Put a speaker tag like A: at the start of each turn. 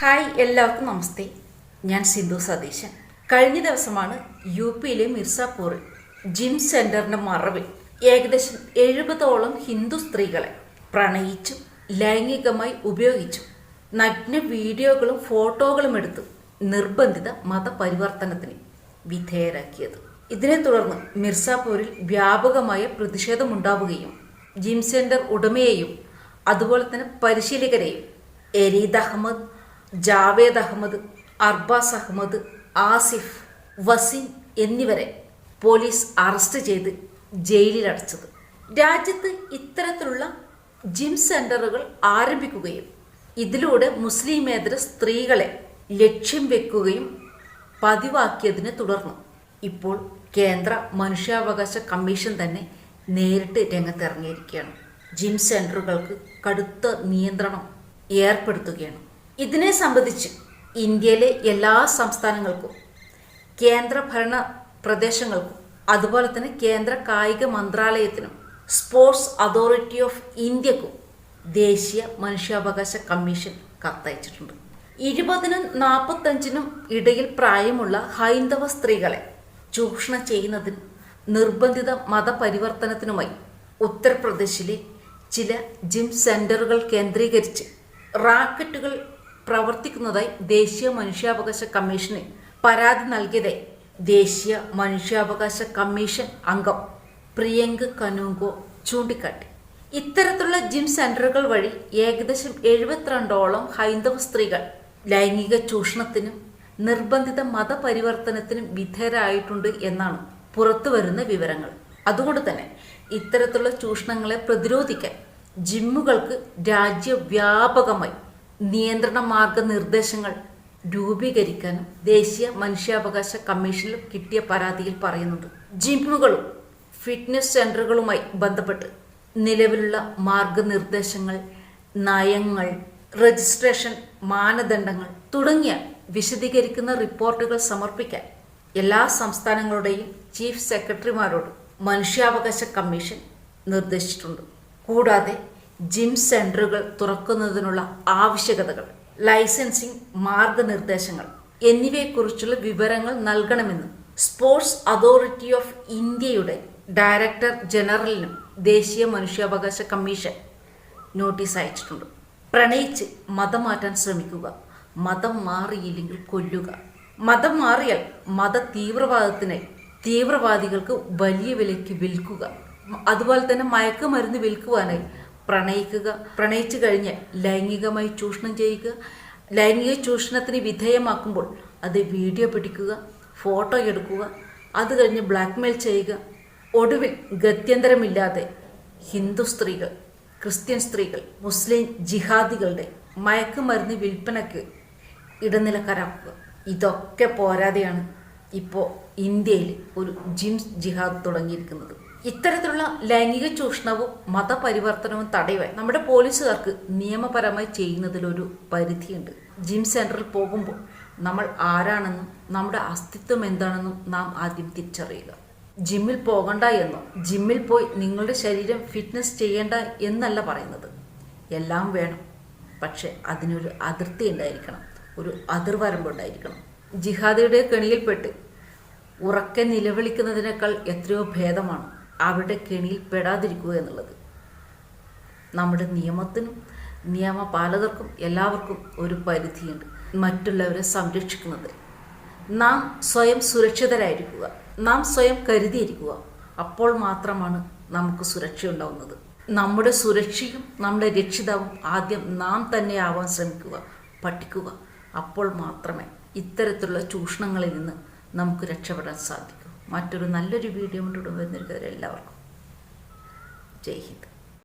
A: Hi എല്ലാവർക്കും നമസ്തേ. ഞാൻ സിന്ധു സതീശൻ. കഴിഞ്ഞ ദിവസമാണ് യു പിയിലെ മിർസാപൂറിൽ ജിം സെന്ററിന്റെ മറവിൽ ഏകദേശം എഴുപതോളം ഹിന്ദു സ്ത്രീകളെ പ്രണയിച്ചും ലൈംഗികമായി ഉപയോഗിച്ചും നഗ്ന വീഡിയോകളും ഫോട്ടോകളും എടുത്ത് നിർബന്ധിത മതപരിവർത്തനത്തിന് വിധേയരാക്കിയത്. ഇതിനെ തുടർന്ന് മിർസാപൂരിൽ വ്യാപകമായ പ്രതിഷേധമുണ്ടാവുകയും ജിം സെന്റർ ഉടമയെയും അതുപോലെ തന്നെ പരിശീലകരെയും എരീദ് അഹമ്മദ് ജാവേദ് അഹമ്മദ് അർബാസ് അഹമ്മദ് ആസിഫ് വസീം എന്നിവരെ പോലീസ് അറസ്റ്റ് ചെയ്ത് ജയിലിലടച്ചത്. രാജ്യത്ത് ഇത്തരത്തിലുള്ള ജിം സെന്ററുകൾ ആരംഭിക്കുകയും ഇതിലൂടെ മുസ്ലിമേതര സ്ത്രീകളെ ലക്ഷ്യം വെക്കുകയും പതിവാക്കിയതിനെ തുടർന്നു ഇപ്പോൾ കേന്ദ്ര മനുഷ്യാവകാശ കമ്മീഷൻ തന്നെ നേരിട്ട് രംഗത്തിറങ്ങിയിരിക്കുകയാണ്. ജിം സെന്ററുകൾക്ക് കടുത്ത നിയന്ത്രണം ഏർപ്പെടുത്തുകയാണ്. ഇതിനെ സംബന്ധിച്ച് ഇന്ത്യയിലെ എല്ലാ സംസ്ഥാനങ്ങൾക്കും കേന്ദ്ര ഭരണ പ്രദേശങ്ങൾക്കും അതുപോലെ തന്നെ കേന്ദ്ര കായിക മന്ത്രാലയത്തിനും സ്പോർട്സ് അതോറിറ്റി ഓഫ് ഇന്ത്യക്കും ദേശീയ മനുഷ്യാവകാശ കമ്മീഷൻ കത്തയച്ചിട്ടുണ്ട്. ഇരുപതിനും നാൽപ്പത്തഞ്ചിനും ഇടയിൽ പ്രായമുള്ള ഹൈന്ദവ സ്ത്രീകളെ ചൂഷണം ചെയ്യുന്നതിന് നിർബന്ധിത മതപരിവർത്തനത്തിനുമായി ഉത്തർപ്രദേശിലെ ചില ജിം സെന്ററുകൾ കേന്ദ്രീകരിച്ച് റാക്കറ്റുകൾ പ്രവർത്തിക്കുന്നതായി ദേശീയ മനുഷ്യാവകാശ കമ്മീഷന് പരാതി നൽകിയതായി ദേശീയ മനുഷ്യാവകാശ കമ്മീഷൻ അംഗം പ്രിയങ്ക് കനൂങ്കോ ചൂണ്ടിക്കാട്ടി. ഇത്തരത്തിലുള്ള ജിം സെന്ററുകൾ വഴി ഏകദേശം എഴുപത്തിരണ്ടോളം ഹൈന്ദവ സ്ത്രീകൾ ലൈംഗിക ചൂഷണത്തിനും നിർബന്ധിത മതപരിവർത്തനത്തിനും വിധേയരായിട്ടുണ്ട് എന്നാണ് പുറത്തുവരുന്ന വിവരങ്ങൾ. അതുകൊണ്ട് തന്നെ ഇത്തരത്തിലുള്ള ചൂഷണങ്ങളെ പ്രതിരോധിക്കാൻ ജിമ്മുകൾക്ക് രാജ്യവ്യാപകമായി നിയന്ത്രണ മാർഗനിർദ്ദേശങ്ങൾ രൂപീകരിക്കാനും ദേശീയ മനുഷ്യാവകാശ കമ്മീഷനിൽ കിട്ടിയ പരാതിയിൽ പറയുന്നുണ്ട്. ജിമ്മുകളും ഫിറ്റ്നസ് സെന്ററുകളുമായി ബന്ധപ്പെട്ട് നിലവിലുള്ള മാർഗനിർദ്ദേശങ്ങൾ നയങ്ങൾ രജിസ്ട്രേഷൻ മാനദണ്ഡങ്ങൾ തുടങ്ങിയ വിശദീകരിക്കുന്ന റിപ്പോർട്ടുകൾ സമർപ്പിക്കാൻ എല്ലാ സംസ്ഥാനങ്ങളുടെയും ചീഫ് സെക്രട്ടറിമാരോട് മനുഷ്യാവകാശ കമ്മീഷൻ നിർദ്ദേശിച്ചിട്ടുണ്ട്. കൂടാതെ ജിം സെന്ററുകൾ തുറക്കുന്നതിനുള്ള ആവശ്യകതകൾ ലൈസൻസിംഗ് മാർഗനിർദ്ദേശങ്ങൾ എന്നിവയെക്കുറിച്ചുള്ള വിവരങ്ങൾ നൽകണമെന്നും സ്പോർട്സ് അതോറിറ്റി ഓഫ് ഇന്ത്യയുടെ ഡയറക്ടർ ജനറലിനും ദേശീയ മനുഷ്യാവകാശ കമ്മീഷൻ നോട്ടീസ് അയച്ചിട്ടുണ്ട്. പ്രണയിച്ച് മതം മാറ്റാൻ ശ്രമിക്കുക മതം മാറിയില്ലെങ്കിൽ കൊല്ലുക. മതം മാറിയാൽ മത തീവ്രവാദത്തിനെ തീവ്രവാദികൾക്ക് വലിയ വിലയ്ക്ക് വിൽക്കുക. അതുപോലെ തന്നെ മയക്കുമരുന്ന് വിൽക്കുവാനായി പ്രണയിക്കുക പ്രണയിച്ചു കഴിഞ്ഞ് ലൈംഗികമായി ചൂഷണം ചെയ്യുക ലൈംഗിക ചൂഷണത്തിന് വിധേയമാക്കുമ്പോൾ അത് വീഡിയോ പിടിക്കുക ഫോട്ടോ എടുക്കുക അത് കഴിഞ്ഞ് ബ്ലാക്ക്മെയിൽ ചെയ്യുക. ഒടുവിൽ ഗത്യന്തരമില്ലാതെ ഹിന്ദു സ്ത്രീകൾ ക്രിസ്ത്യൻ സ്ത്രീകൾ മുസ്ലിം ജിഹാദികളുടെ മയക്കുമരുന്ന് വിൽപ്പനയ്ക്ക് ഇടനിലക്കാരാക്കുക ഇതൊക്കെ പോരാതെയാണ് ഇപ്പോൾ ഇന്ത്യയിൽ ഒരു ജിംസ് ജിഹാദ് തുടങ്ങിയിരിക്കുന്നത്. ഇത്തരത്തിലുള്ള ലൈംഗിക ചൂഷണവും മതപരിവർത്തനവും തടയുവാൻ നമ്മുടെ പോലീസുകാർക്ക് നിയമപരമായി ചെയ്യുന്നതിലൊരു പരിധിയുണ്ട്. ജിം സെന്ററിൽ പോകുമ്പോൾ നമ്മൾ ആരാണെന്നും നമ്മുടെ അസ്തിത്വം എന്താണെന്നും നാം ആദ്യം തിരിച്ചറിയുക. ജിമ്മിൽ പോകണ്ട എന്നോ ജിമ്മിൽ പോയി നിങ്ങളുടെ ശരീരം ഫിറ്റ്നസ് ചെയ്യേണ്ട എന്നല്ല പറയുന്നത്. എല്ലാം വേണം. പക്ഷെ അതിനൊരു അതിർത്തി ഉണ്ടായിരിക്കണം. ഒരു അതിർവരമ്പുണ്ടായിരിക്കണം ജിഹാദിയുടെ കെണിയിൽപ്പെട്ട് ഉറക്കെ നിലവിളിക്കുന്നതിനേക്കാൾ എത്രയോ ഭേദമാണ് അവരുടെ കെണിയിൽ പെടാതിരിക്കുക എന്നുള്ളത്. നമ്മുടെ നിയമത്തിനും നിയമപാലകർക്കും എല്ലാവർക്കും ഒരു പരിധിയുണ്ട്. മറ്റുള്ളവരെ സംരക്ഷിക്കുന്നത്. നാം സ്വയം സുരക്ഷിതരായിരിക്കുക. നാം സ്വയം കരുതിയിരിക്കുക. അപ്പോൾ മാത്രമാണ് നമുക്ക് സുരക്ഷ ഉണ്ടാവുന്നത്. നമ്മുടെ സുരക്ഷയും നമ്മുടെ രക്ഷിതാവും ആദ്യം നാം തന്നെ ആവാൻ ശ്രമിക്കുക പഠിക്കുക. അപ്പോൾ മാത്രമേ ഇത്തരത്തിലുള്ള ചൂഷണങ്ങളിൽ നിന്ന് നമുക്ക് രക്ഷപ്പെടാൻ സാധിക്കൂ. മറ്റൊരു നല്ലൊരു വീഡിയോ കൊണ്ടുവരുന്നവരെല്ലാവർക്കും ജയ് ഹിന്ദ്.